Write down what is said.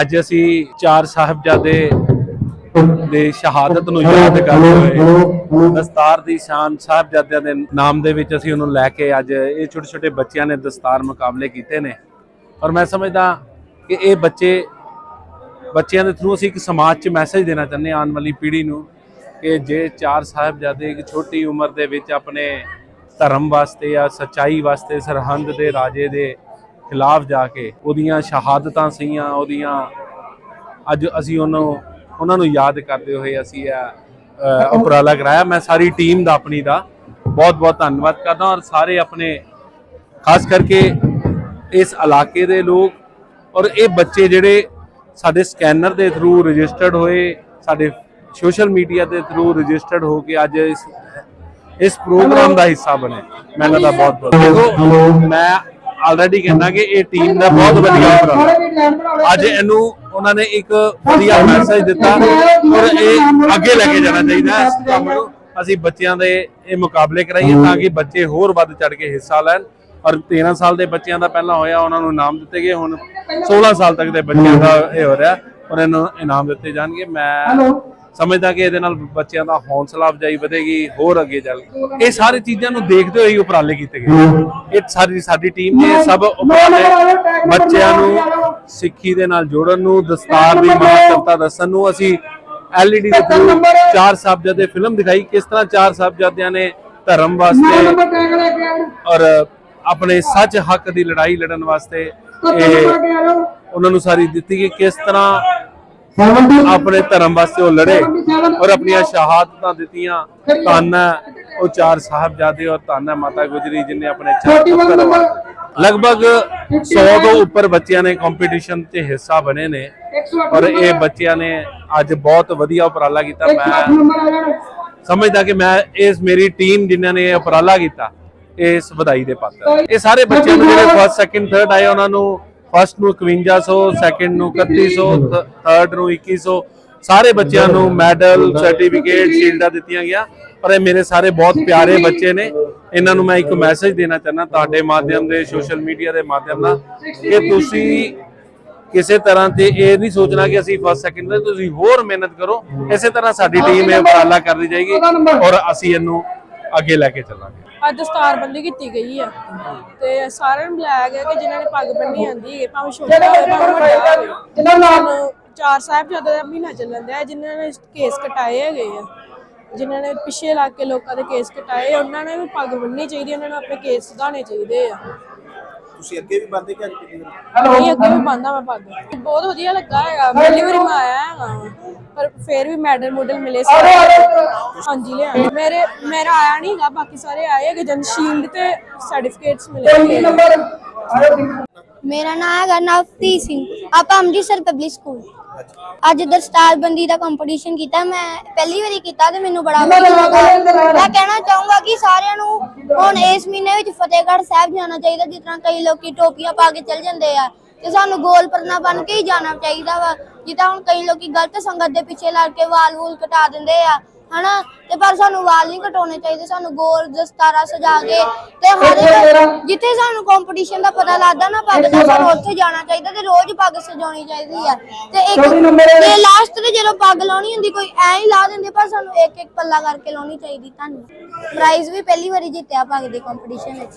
ਅੱਜ ਅਸੀਂ ਚਾਰ ਸਾਹਿਬਜ਼ਾਦੇ ਦੇ ਸ਼ਹਾਦਤ ਨੂੰ ਯਾਦ ਕਰਦੇ ਹੋਏ ਦਸਤਾਰ ਦੀ ਸ਼ਾਨ ਸਾਹਿਬਜ਼ਾਦਿਆਂ ਦੇ ਨਾਮ ਦੇ ਵਿੱਚ ਅਸੀਂ ਉਹਨੂੰ ਲੈ ਕੇ ਅੱਜ ਇਹ ਛੋਟੇ ਛੋਟੇ ਬੱਚਿਆਂ ਨੇ ਦਸਤਾਰ ਮੁਕਾਬਲੇ ਕੀਤੇ ਨੇ। ਔਰ ਮੈਂ ਸਮਝਦਾ ਕਿ ਇਹ ਬੱਚੇ, ਬੱਚਿਆਂ ਦੇ ਥਰੂ ਅਸੀਂ ਇੱਕ ਸਮਾਜ 'ਚ ਮੈਸੇਜ ਦੇਣਾ ਚਾਹੁੰਦੇ ਹਾਂ ਆਉਣ ਵਾਲੀ ਪੀੜ੍ਹੀ ਨੂੰ ਕਿ ਜੇ ਚਾਰ ਸਾਹਿਬਜ਼ਾਦੇ ਇੱਕ ਛੋਟੀ ਉਮਰ ਦੇ ਵਿੱਚ ਆਪਣੇ ਧਰਮ ਵਾਸਤੇ ਜਾਂ ਸਚਾਈ ਵਾਸਤੇ ਸਰਹੰਦ ਦੇ ਰਾਜੇ ਦੇ ਖਿਲਾਫ ਜਾ ਕੇ ਉਹਦੀਆਂ ਸ਼ਹਾਦਤਾਂ ਸੀਆਂ ਉਹਦੀਆਂ ਅੱਜ ਅਸੀਂ ਉਹਨੂੰ ਉਹਨਾਂ ਨੂੰ ਯਾਦ ਕਰਦੇ ਹੋਏ ਅਸੀਂ ਇਹ ਉਪਰਾਲਾ ਕਰਾਇਆ। ਮੈਂ ਸਾਰੀ ਟੀਮ ਦਾ ਆਪਣੀ ਦਾ ਬਹੁਤ ਬਹੁਤ ਧੰਨਵਾਦ ਕਰਦਾ ਔਰ ਸਾਰੇ ਆਪਣੇ ਖਾਸ ਕਰਕੇ ਇਸ ਇਲਾਕੇ ਦੇ ਲੋਕ ਔਰ ਇਹ ਬੱਚੇ ਜਿਹੜੇ ਸਾਡੇ ਸਕੈਨਰ ਦੇ ਥਰੂ ਰਜਿਸਟਰਡ ਹੋਏ ਸਾਡੇ ਸੋਸ਼ਲ ਮੀਡੀਆ ਦੇ ਥਰੂ ਰਜਿਸਟਰਡ ਹੋ ਕੇ ਅੱਜ ਇਸ ਇਸ ਪ੍ਰੋਗਰਾਮ ਦਾ ਹਿੱਸਾ ਬਣੇ। ਮੈਂ ਇਹਨਾਂ ਦਾ ਬਹੁਤ ਬਹੁਤ ਮੈਂ ਆਲਰੇਡੀ ਕਹਿੰਦਾ ਕਿ ਇਹ ਟੀਮ ਦਾ ਬਹੁਤ ਵਧੀਆ ਉਪਰਾਲਾ ਅੱਜ ਇਹਨੂੰ ਉਹਨਾਂ ਨੇ ਇੱਕ ਵਧੀਆ ਮੈਸੇਜ ਦਿੱਤਾ ਔਰ ਇਹ ਅੱਗੇ ਲੈ ਕੇ ਜਾਣਾ ਚਾਹੀਦਾ ਹੈ ਇਸ ਕੰਮ ਨੂੰ ਅਸੀਂ ਬੱਚਿਆਂ ਦੇ ਇਹ ਮੁਕਾਬਲੇ ਕਰਾਈਏ ਤਾਂ ਕਿ ਬੱਚੇ ਹੋਰ ਵੱਧ ਚੜ ਕੇ ਹਿੱਸਾ ਲੈਣ। ਔਰ 13 ਸਾਲ ਦੇ ਬੱਚਿਆਂ ਦਾ ਪਹਿਲਾਂ ਹੋਇਆ ਉਹਨਾਂ ਨੂੰ ਇਨਾਮ ਦਿੱਤੇ ਗਏ। ਹੁਣ 16 ਸਾਲ ਤੱਕ ਦੇ ਬੱਚਿਆਂ ਦਾ ਇਹ ਹੋ ਰਿਹਾ ਔਰ ਇਹਨਾਂ ਨੂੰ ਇਨਾਮ ਦਿੱਤੇ ਜਾਣਗੇ। ਮੈਂ ਸਮਝਦਾ ਕਿ ਇਹਦੇ ਨਾਲ ਬੱਚਿਆਂ ਦਾ ਹੌਸਲਾ ਅਫਜਾਈ ਵਧੇਗੀ ਹੋਰ ਅੱਗੇ ਚੱਲ ਇਹ ਸਾਰੀ ਚੀਜ਼ਾਂ ਨੂੰ ਦੇਖਦੇ ਹੋਏ ਹੀ ਉਪਰਾਲੇ ਕੀਤੇ ਗਏ। ਇਹ ਸਾਰੀ ਸਾਡੀ ਟੀਮ ਨੇ ਸਭ ਉਪਰਾਲੇ ਬੱਚਿਆਂ ਨੂੰ ਸਿੱਖੀ ਦੇ ਨਾਲ ਜੋੜਨ ਨੂੰ ਦਸਤਾਰ ਦੀ ਮਹੱਤਵਤਾ ਦੱਸਣ ਨੂੰ ਅਸੀਂ ਐਲਈਡੀ ਦੇ ਥਰੂ ਚਾਰ ਸਾਹਿਬਜ਼ਾਦੇ ਫਿਲਮ ਦਿਖਾਈ। ਕਿਸ ਤਰ੍ਹਾਂ ਚਾਰ ਸਾਹਿਬਜ਼ਾਦਿਆਂ ਨੇ ਧਰਮ ਵਾਸਤੇ ਔਰ ਆਪਣੇ ਸੱਚ ਹੱਕ ਦੀ ਲੜਾਈ ਲੜਨ ਵਾਸਤੇ ਇਹ ਉਹਨਾਂ ਨੂੰ ਸਾਰੀ ਦਿੱਤੀ ਕਿ ਕਿਸ ਤਰ੍ਹਾਂ ਆਪਣੇ ਧਰਮ ਵਾਸਤੇ ਉਹ ਲੜੇ ਔਰ ਆਪਣੀਆਂ ਸ਼ਹਾਦਤਾਂ ਦਿੱਤੀਆਂ। ਧੰਨ ਉਹ ਚਾਰ ਸਾਹਿਬਜ਼ਾਦੇ ਔਰ ਧੰਨ ਮਾਤਾ ਗੁਜਰੀ ਜਿਨੇ ਆਪਣੇ ਲਗਭਗ 100 ਤੋਂ ਉੱਪਰ ਬੱਚਿਆਂ ਨੇ ਕੰਪੀਟੀਸ਼ਨ 'ਚ ਹਿੱਸਾ ਬਣੇ ਨੇ। ਔਰ ਇਹ ਬੱਚਿਆਂ ਨੇ ਅੱਜ ਬਹੁਤ ਵਧੀਆ ਉਪਰਾਲਾ ਕੀਤਾ। ਮੈਂ ਸਮਝਦਾ ਕਿ ਮੈਂ ਇਸ ਮੇਰੀ ਟੀਮ ਜਿਨ੍ਹਾਂ ਨੇ ਇਹ ਉਪਰਾਲਾ ਕੀਤਾ ਇਸ ਵਧਾਈ ਦੇ ਪਾਤਰ। ਇਹ ਸਾਰੇ ਬੱਚਿਆਂ ਨੂੰ ਜਿਹੜੇ ਫਸਟ ਸੈਕਿੰਡ ਥਰਡ ਆਏ ਉਹਨਾਂ ਨੂੰ ਫਸਟ ਨੂੰ 5100 ਸੈਕਿੰਡ ਨੂੰ 3100 ਥਰਡ ਨੂੰ 2100 ਸਾਰੇ ਬੱਚਿਆਂ ਨੂੰ ਮੈਡਲ ਸਰਟੀਫਿਕੇਟ ਸ਼ੀਲਡਾਂ ਦਿੱਤੀਆਂ ਗਿਆ ਪਰ ਇਹ ਮੇਰੇ ਸਾਰੇ ਬਹੁਤ ਪਿਆਰੇ ਬੱਚੇ ਨੇ। ਇਹਨਾਂ ਨੂੰ ਮੈਂ ਇੱਕ ਮੈਸੇਜ ਦੇਣਾ ਚਾਹੁੰਦਾ ਤੁਹਾਡੇ ਮਾਧਿਅਮ ਦੇ ਸੋਸ਼ਲ ਮੀਡੀਆ ਦੇ ਮਾਧਿਅਮ ਨਾਲ ਕਿ ਤੁਸੀਂ ਕਿਸੇ ਤਰ੍ਹਾਂ ਤੇ ਇਹ ਨਹੀਂ ਸੋਚਣਾ ਕਿ ਅਸੀਂ ਫਸਟ ਸੈਕਿੰਡ ਦੇ ਤੁਸੀਂ ਹੋਰ ਮਿਹਨਤ ਕਰੋ। ਇਸੇ ਤਰ੍ਹਾਂ ਸਾਡੀ ਟੀਮ ਇਹ ਉਪਰਾਲਾ ਕਰਦੀ ਜਾਏਗੀ ਔਰ ਅਸੀਂ ਇਹਨੂੰ ਅੱਗੇ ਲੈ ਕੇ ਚੱਲਾਂਗੇ। ਅੱਜ ਦਸਤਾਰਬੰਦੀ ਕੀਤੀ ਗਈ ਆ। ਤੇ ਸਾਰਿਆਂ ਨੂੰ ਬੁਲਾਇਆ ਗਿਆ ਕਿ ਜਿਨ੍ਹਾਂ ਨੇ ਪੱਗ ਬੰਨੀ ਆਂਦੀ ਹੈ ਭਾਵੇਂ ਛੋਟਾ ਹੋਵੇ ਭਾਵੇਂ ਵੱਡਾ ਹੋਵੇ। ਹੁਣ ਚਾਰ ਸਾਹਿਬਜ਼ਾਦੇ ਦਾ ਮਹੀਨਾ ਚੱਲਣ ਦਿਆ ਜਿਨ੍ਹਾਂ ਨੇ ਕੇਸ ਕਟਾਏ ਹੈਗੇ ਆ। ਜਿਨ੍ਹਾਂ ਨੇ ਪਿੱਛੇ ਲੱਗ ਕੇ ਲੋਕਾਂ ਦੇ ਕੇਸ ਕਟਾਏ ਉਹਨਾਂ ਨੇ ਵੀ ਪੱਗ ਬੰਨਣੀ ਚਾਹੀਦੀ ਉਹਨਾਂ ਨੂੰ ਆਪਣੇ ਕੇਸ ਸੁਧਾਰਨੇ ਚਾਹੀਦੇ ਆ। ਤੁਸੀਂ ਅੱਗੇ ਵੀ ਬੰਦੇ ਕਿ ਅੱਜ ਵਾਰ ਨਹੀਂ ਅੱਗੇ ਵੀ ਪਾਉਂਦਾ ਮੈਂ ਪੱਗ। ਬਹੁਤ ਵਧੀਆ ਲੱਗਾ ਹੈਗਾ ਪਹਿਲੀ ਵਾਰੀ ਮੈਂ ਆਇਆ ਹੈਗਾ। ਪਰ ਫੇਰ ਵੀ ਮੈਡਲ ਮੋਡਲ ਮਿਲੇ ਸਾਰੇ ਹਾਂਜੀ ਲਿਆ ਮੇਰੇ ਮੇਰਾ ਆਇਆ ਨਹੀਂ ਹੈਗਾ ਬਾਕੀ ਸਾਰੇ ਆਏ ਹੈਗੇ ਜਨ ਸ਼ੀਲਡ ਤੇ ਸਰਟੀਫਿਕੇਟਸ ਮਿਲੇ। ਮੇਰਾ ਨਾਮ ਹੈਗਾ ਨਵਪ੍ਰੀਤ ਸਿੰਘ। ਆਪਾਂ ਅੰਮ੍ਰਿਤਸਰ ਪਬਲਿਕ ਸਕੂਲ ਅੱਜ ਦਸਤਾਰਬੰਦੀ ਦਾ ਕੰਪੀਟੀਸ਼ਨ ਕੀਤਾ ਮੈਂ ਪਹਿਲੀ ਵਾਰੀ ਕੀਤਾ ਤੇ ਮੈਨੂੰ ਬੜਾ ਵਧੀਆ ਲੱਗਾ। ਮੈਂ ਕਹਿਣਾ ਚਾਹੂੰਗਾ ਕਿ ਸਾਰਿਆਂ ਨੂੰ ਹੁਣ ਇਸ ਮਹੀਨੇ ਵਿੱਚ ਫਤਿਹਗੜ੍ਹ ਸਾਹਿਬ ਜਾਣਾ ਚਾਹੀਦਾ ਜਿਸ ਤਰ੍ਹਾਂ ਕਈ ਲੋਕੀ ਟੋਪੀਆਂ ਪਾ ਕੇ ਚੱਲ ਜਾਂਦੇ ਆ। ਤੇ ਸਾਨੂੰ ਗੋਲ ਪਰਨਾ ਬਣ ਕੇ ਹੀ ਜਾਣਾ ਚਾਹੀਦਾ ਵਾ। ਜਿੱਦਾਂ ਹੁਣ ਕਈ ਲੋਕੀ ਗਲਤ ਸੰਗਤ ਦੇ ਪਿੱਛੇ ਲੱਗ ਕੇ ਵਾਲ ਵੂਲ ਕਟਾ ਦਿੰਦੇ ਆ। ਹਨਾ? ਤੇ ਪਰ ਸਾਨੂੰ ਵਾਲ ਨਹੀਂ ਕਟਾਉਣੇ ਚਾਹੀਦੇ ਸਾਨੂੰ ਗੋਲ ਦਸਤਾਰਾ ਸਜਾ ਕੇ ਤੇ ਹਰ ਇੱਕ ਜਿੱਥੇ ਸਾਨੂੰ ਕੰਪੀਟੀਸ਼ਨ ਦਾ ਪਤਾ ਲੱਗਦਾ ਨਾ ਪੱਗ ਦਾ ਸਾਨੂੰ ਉੱਥੇ ਜਾਣਾ ਚਾਹੀਦਾ ਤੇ ਰੋਜ਼ ਪੱਗ ਸਜਾਉਣੀ ਚਾਹੀਦੀ ਆ। ਤੇ ਇੱਕ ਤੇ ਲਾਸਟ ਤੇ ਜਦੋਂ ਪੱਗ ਲਾਉਣੀ ਹੁੰਦੀ ਕੋਈ ਐਂ ਹੀ ਲਾ ਦਿੰਦੇ ਪਰ ਸਾਨੂੰ ਇੱਕ ਇੱਕ ਪੱਲਾ ਕਰਕੇ ਲਾਉਣੀ ਚਾਹੀਦੀ ਤੁਹਾਨੂੰ ਪ੍ਰਾਈਜ਼ ਵੀ ਪਹਿਲੀ ਵਾਰੀ ਜਿੱਤਿਆ ਪੱਗ ਦੇ ਕੰਪੀਟੀਸ਼ਨ ਵਿੱਚ।